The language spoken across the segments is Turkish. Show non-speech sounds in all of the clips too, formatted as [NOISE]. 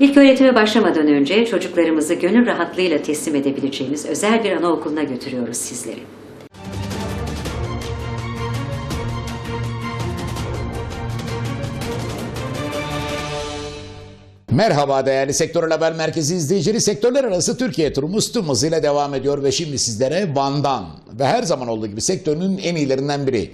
İlk öğretime başlamadan önce çocuklarımızı gönül rahatlığıyla teslim edebileceğimiz özel bir anaokuluna götürüyoruz sizleri. Merhaba değerli Sektör Haber Merkezi izleyicileri. Sektörler arası Türkiye turumuz tüm hızıyla devam ediyor ve şimdi sizlere Van'dan ve her zaman olduğu gibi sektörünün en iyilerinden biri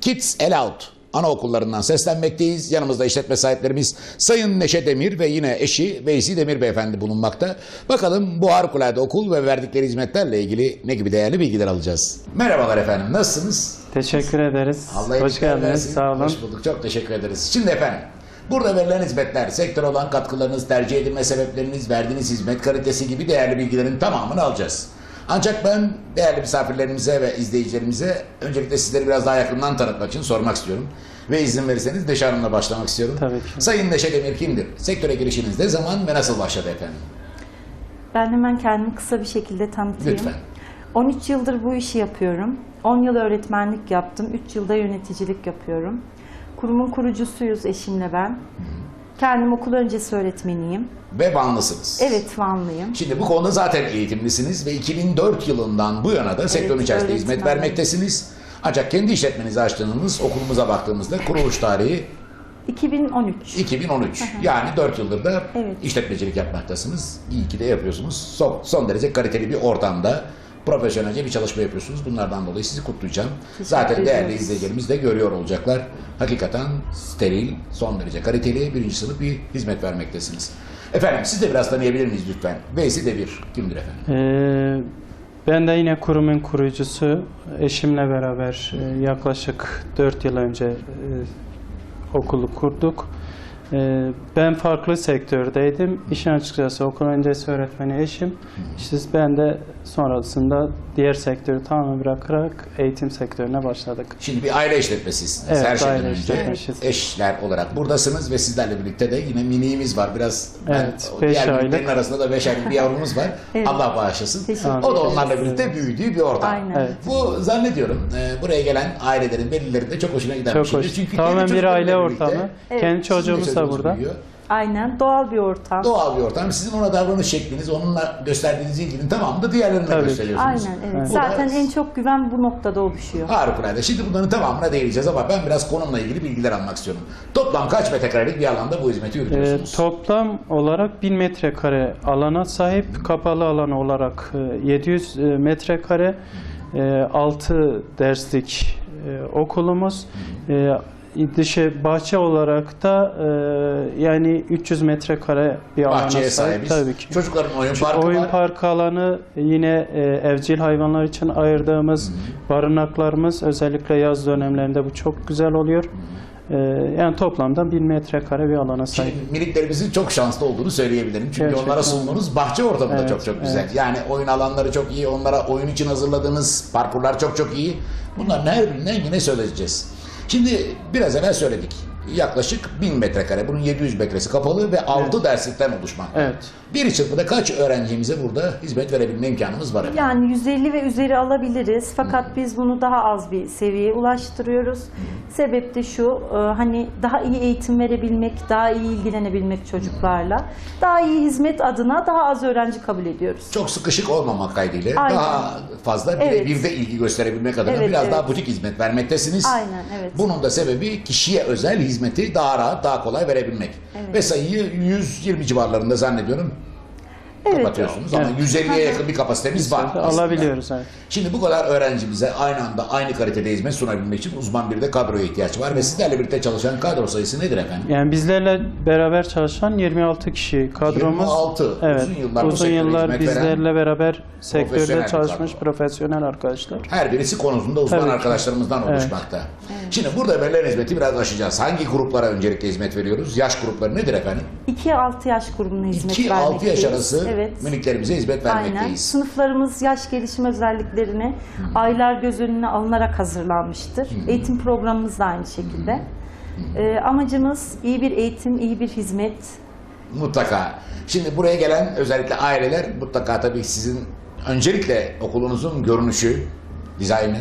Kids Allowed anaokullarından seslenmekteyiz. Yanımızda işletme sahiplerimiz Sayın Neşe Demir ve yine eşi Veysi Demir Beyefendi bulunmakta. Bakalım bu harikulade okul ve verdikleri hizmetlerle ilgili ne gibi değerli bilgiler alacağız. Merhabalar efendim nasılsınız? Teşekkür ederiz. Allah Hoş geldiniz. versin. Sağ olun. Hoş bulduk. Çok teşekkür ederiz. Şimdi efendim, burada verilen hizmetler, sektör olan katkılarınız, tercih edilme sebepleriniz, verdiğiniz hizmet kalitesi gibi değerli bilgilerin tamamını alacağız. Ancak ben değerli misafirlerimize ve izleyicilerimize öncelikle sizleri biraz daha yakından tanıtmak için sormak istiyorum. Ve izin verirseniz Neşe Hanım'la başlamak istiyorum. Tabii ki. Sayın Neşe Demir kimdir? Sektöre girişiniz ne zaman ve nasıl başladı efendim? Ben hemen kendimi kısa bir şekilde tanıtayım. Lütfen. 13 yıldır bu işi yapıyorum. 10 yıl öğretmenlik yaptım. 3 yılda yöneticilik yapıyorum. Kurumun kurucusuyuz eşimle ben. Kendim okul öncesi öğretmeniyim. Ve Vanlısınız. Evet Vanlıyım. Şimdi bu konuda zaten eğitimlisiniz ve 2004 yılından bu yana da sektörün içerisinde hizmet öğretmenim. vermektesiniz. Ancak kendi işletmenizi açtığınız okulumuza baktığımızda kuruluş tarihi 2013. 2013. Yani 4 yıldır da Evet. işletmecilik yapmaktasınız. İyi ki de yapıyorsunuz. Son, son derece kaliteli bir ortamda profesyonelce bir çalışma yapıyorsunuz. Bunlardan dolayı sizi kutlayacağım. Zaten değerli ediyoruz. izleyicilerimiz de görüyor olacaklar. Hakikaten steril, son derece kaliteli, birinci sınıf bir hizmet vermektesiniz. Efendim siz de biraz tanıyabilir miyiz lütfen? Veysi Devir kimdir efendim? Ee, ben de yine kurumun kurucusu. Eşimle beraber e, yaklaşık 4 yıl önce e, okulu kurduk. Ee, ben farklı sektördeydim. İşin açıkçası okul öncesi öğretmeni eşim. İşte ben de sonrasında diğer sektörü tamamen bırakarak eğitim sektörüne başladık. Şimdi bir aile işletmesisiniz. Evet, Her şeyden aile önce işletmesiyiz. eşler olarak buradasınız ve sizlerle birlikte de yine miniğimiz var. Biraz ben- Evet, o beş diğer aylık. arasında da 5 aylık bir yavrumuz var. [LAUGHS] Evet. Allah bağışlasın. Teşekkür O da onlarla birlikte büyüdüğü bir ortam. Aynen. Evet. Bu zannediyorum e, buraya gelen ailelerin, velilerin de çok hoşuna giden Çok bir şeydir. hoş. Çünkü Tamamen bir aile birlikte ortamı. Evet. Kendi çocuğumuz da çocuğunuz burada. büyüyor. Aynen doğal bir ortam. Doğal bir ortam. Sizin ona davranış şekliniz, onunla gösterdiğiniz ilginin tamamını da diğerlerine Tabii. gösteriyorsunuz. Aynen evet. Evet. Zaten da- en çok güven bu noktada oluşuyor. Harikulade. Şimdi bunların tamamına değineceğiz ama ben biraz konumla ilgili bilgiler almak istiyorum. Toplam kaç metrekarelik bir alanda bu hizmeti Ee, yürütüyorsunuz? toplam olarak 1000 metrekare alana sahip, kapalı alan olarak e, 700 e, metrekare, 6 derslik e, okulumuz, E, dışı bahçe olarak da e, yani 300 metrekare bir alana Bahçeye sahip. sahibiz. Tabii ki. Çocukların oyun parkı Oyun var. parkı alanı yine e, evcil hayvanlar için ayırdığımız barınaklarımız özellikle yaz dönemlerinde bu çok güzel oluyor. E, yani toplamda 1000 metrekare bir alana sahip. Şimdi miniklerimizin çok şanslı olduğunu söyleyebilirim. Çünkü Gerçekten. onlara sunduğunuz bahçe ortamı da Evet, çok çok güzel. evet. Yani oyun alanları çok iyi, onlara oyun için hazırladığınız parkurlar çok çok iyi. Bunların her birinden yine söyleyeceğiz. Şimdi biraz evvel söyledik. Yaklaşık 1000 metrekare, bunun 700 metresi kapalı ve 6 derslikten oluşmakta. Evet. Bir çırpıda kaç öğrencimize burada hizmet verebilme imkanımız var efendim? Yani 150 ve üzeri alabiliriz. Fakat biz bunu daha az bir seviyeye ulaştırıyoruz. Sebep de şu, e, hani daha iyi eğitim verebilmek, daha iyi ilgilenebilmek çocuklarla. Daha iyi hizmet adına daha az öğrenci kabul ediyoruz. Çok sıkışık olmamak kaydıyla Aynen. daha fazla Evet. bir de ilgi gösterebilmek adına Evet, biraz evet. daha butik hizmet vermektesiniz. Aynen, evet. Bunun da sebebi kişiye özel hizmeti daha rahat, daha kolay verebilmek. Evet. Ve sayıyı 120 civarlarında zannediyorum Evet. kapatıyorsunuz. Ama Evet. 150'ye yakın bir kapasitemiz var. aslında. Alabiliyoruz. Evet. Şimdi bu kadar öğrencimize aynı anda aynı kalitede hizmet sunabilmek için uzman bir de kadroya ihtiyaç var. Ve sizlerle birlikte çalışan kadro sayısı nedir efendim? Yani bizlerle beraber çalışan 26 kişi kadromuz. 26. Evet. Uzun yıllar bu uzun sektöre yıllar hizmet veren bizlerle beraber profesyonel sektörde bir çalışmış kadro. profesyonel arkadaşlar. Her birisi konusunda uzman Tabii ki. arkadaşlarımızdan Evet. oluşmakta. Şimdi burada verilen hizmeti biraz aşacağız. Hangi gruplara öncelikle hizmet veriyoruz? Yaş grupları nedir efendim? 2-6 yaş grubuna hizmet 2-6 yaş vermekteyiz. arası Evet. miniklerimize hizmet Aynen. vermekteyiz. Sınıflarımız yaş gelişim özelliklerine aylar göz önüne alınarak hazırlanmıştır. Eğitim programımız da aynı şekilde. Ee, amacımız iyi bir eğitim, iyi bir hizmet. Mutlaka. Şimdi buraya gelen özellikle aileler mutlaka tabii sizin öncelikle okulunuzun görünüşü, dizaynı,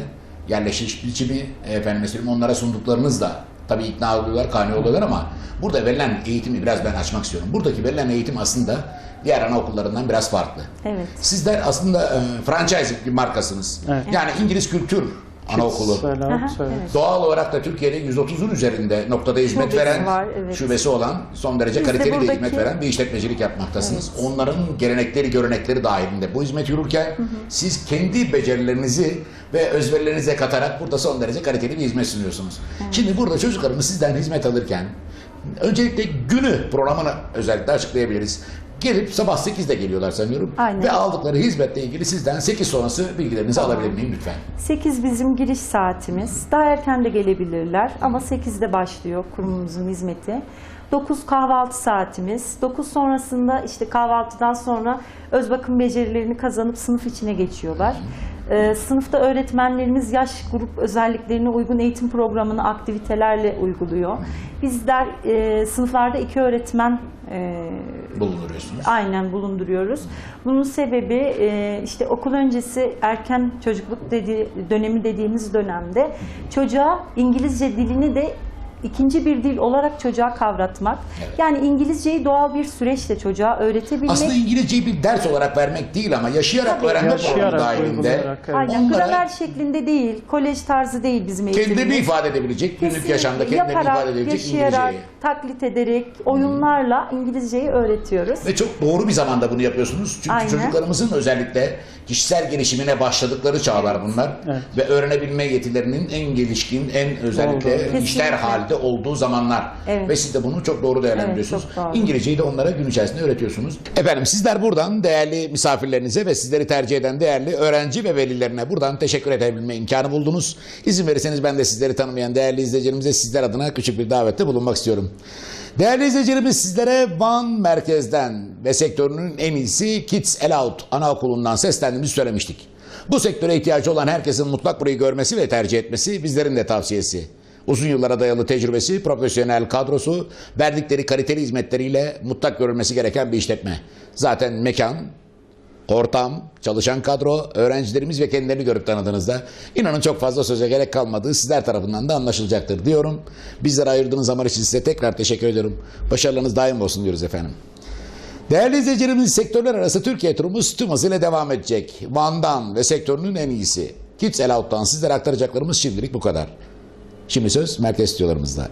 yerleşiş biçimi, efendim söyleyeyim onlara sunduklarınızla Tabii ikna oluyorlar, kani oluyorlar ama burada verilen eğitimi biraz ben açmak istiyorum. Buradaki verilen eğitim aslında diğer anaokullarından biraz farklı. Evet. Sizler aslında e, franchise bir markasınız. Evet. Yani İngiliz kültür anaokulu. Aha, evet. Doğal olarak da Türkiye'de 130'un üzerinde noktada hizmet Şubesi veren, var, evet. şubesi olan, son derece Biz de kaliteli de buradaki- hizmet veren bir işletmecilik yapmaktasınız. Onların gelenekleri, görenekleri dahilinde bu hizmet yürürken siz kendi becerilerinizi ve özverilerinize katarak burada son derece kaliteli bir hizmet sunuyorsunuz. Şimdi burada çocuklarımız sizden hizmet alırken öncelikle günü programını özellikle açıklayabiliriz. Gelip sabah 8'de geliyorlar sanıyorum. Aynen. Ve aldıkları hizmetle ilgili sizden 8 sonrası bilgilerinizi alabilir miyim lütfen? 8 bizim giriş saatimiz. Daha erken de gelebilirler ama 8'de başlıyor kurumumuzun hizmeti. 9 kahvaltı saatimiz. 9 sonrasında işte kahvaltıdan sonra öz bakım becerilerini kazanıp sınıf içine geçiyorlar. Ee, sınıfta öğretmenlerimiz yaş grup özelliklerine uygun eğitim programını aktivitelerle uyguluyor. Bizler e, sınıflarda iki öğretmen e, Bulunduruyorsunuz. Aynen bulunduruyoruz. Bunun sebebi e, işte okul öncesi erken çocukluk dedi, dönemi dediğimiz dönemde çocuğa İngilizce dilini de ikinci bir dil olarak çocuğa kavratmak. Evet. Yani İngilizceyi doğal bir süreçle çocuğa öğretebilmek. Aslında İngilizceyi bir ders olarak vermek değil ama yaşayarak Tabii. öğrenme programı Yaşayarak dahilinde evet. Aynen onlara- gramer şeklinde değil, kolej tarzı değil bizim eğitimimiz. kendini ifade edebilecek, günlük Kesinlikle yaşamda yaparak, ifade edebilecek yaşayarak, İngilizceyi. taklit ederek, oyunlarla İngilizceyi öğretiyoruz. Ve çok doğru bir zamanda bunu yapıyorsunuz. Çünkü Aynen. çocuklarımızın özellikle kişisel gelişimine başladıkları çağlar bunlar. Evet. Ve öğrenebilme yetilerinin en gelişkin, en özellikle Oldu. işler Kesinlikle. Halde olduğu zamanlar. Evet. Ve siz de bunu çok doğru değerlendiriyorsunuz. Evet, doğru. İngilizceyi de onlara gün içerisinde öğretiyorsunuz. Efendim sizler buradan değerli misafirlerinize ve sizleri tercih eden değerli öğrenci ve velilerine buradan teşekkür edebilme imkanı buldunuz. İzin verirseniz ben de sizleri tanımayan değerli izleyicilerimize sizler adına küçük bir davette bulunmak istiyorum. Değerli izleyicilerimiz sizlere Van merkezden ve sektörünün en iyisi Kids Aloud anaokulundan seslendiğimizi söylemiştik. Bu sektöre ihtiyacı olan herkesin mutlak burayı görmesi ve tercih etmesi bizlerin de tavsiyesi. Uzun yıllara dayalı tecrübesi, profesyonel kadrosu, verdikleri kaliteli hizmetleriyle mutlak görülmesi gereken bir işletme. Zaten mekan, ortam, çalışan kadro, öğrencilerimiz ve kendilerini görüp tanıdığınızda inanın çok fazla söze gerek kalmadığı sizler tarafından da anlaşılacaktır diyorum. Bizlere ayırdığınız zaman için size tekrar teşekkür ediyorum. Başarılarınız daim olsun diyoruz efendim. Değerli izleyicilerimiz sektörler arası Türkiye turumuz tüm hızıyla devam edecek. Van'dan ve sektörünün en iyisi. Kids Aloud'dan sizlere aktaracaklarımız şimdilik bu kadar. Şimdi söz merkez stüdyolarımızda.